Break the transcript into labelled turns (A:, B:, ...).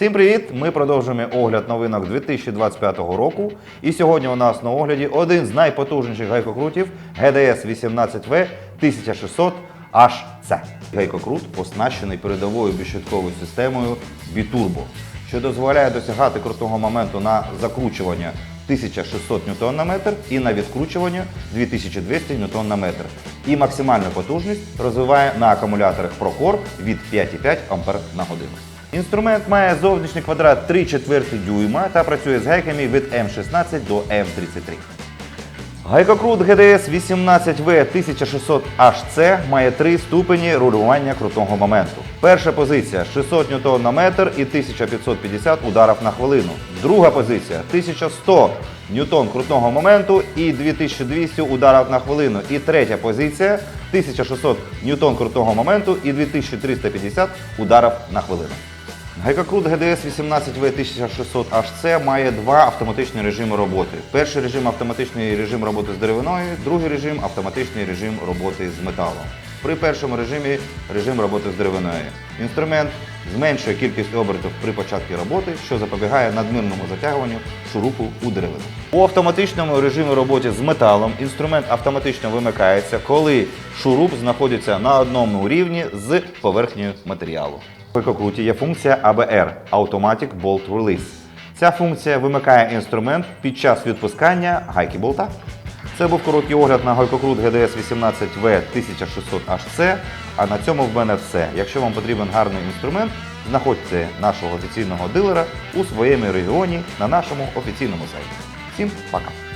A: Всім привіт! Ми продовжуємо огляд новинок 2025 року. І сьогодні у нас на огляді один з найпотужніших гайкокрутів GDS 18V 1600 HC. Гайкокрут оснащений передовою безщитковою системою Biturbo, що дозволяє досягати крутого моменту на закручування 1600 Нм і на відкручування 2200 Нм. І максимальну потужність розвиває на акумуляторах Procore від 5,5 А на годину. Інструмент має зовнішній квадрат 3 четверти дюйма та працює з гайками від М16 до М33. Гайкокрут GDS 18V 1600 HC має три ступені рулювання крутого моменту. Перша позиція 600 Нм на метр і 1550 ударів на хвилину. Друга позиція 1100 ньютон крутного моменту і 2200 ударів на хвилину. І третя позиція 1600 ньютон крутого моменту і 2350 ударів на хвилину. Гайкокрут GDS 18V 1600 HC має два автоматичні режими роботи. Перший режим автоматичний режим роботи з деревиною, другий режим автоматичний режим роботи з металом. При першому режимі режим роботи з деревиною. Інструмент зменшує кількість обертів при початку роботи, що запобігає надмірному затягуванню шурупу у деревину. У автоматичному режимі роботи з металом інструмент автоматично вимикається, коли шуруп знаходиться на одному рівні з поверхнею матеріалу. В екокруті є функція ABR – Automatic Bolt Release. Ця функція вимикає інструмент під час відпускання гайки болта. Це був короткий огляд на гайкокрут GDS 18V 1600 HC. А на цьому в мене все. Якщо вам потрібен гарний інструмент, знаходьте нашого офіційного дилера у своєму регіоні на нашому офіційному сайті. Всім пока!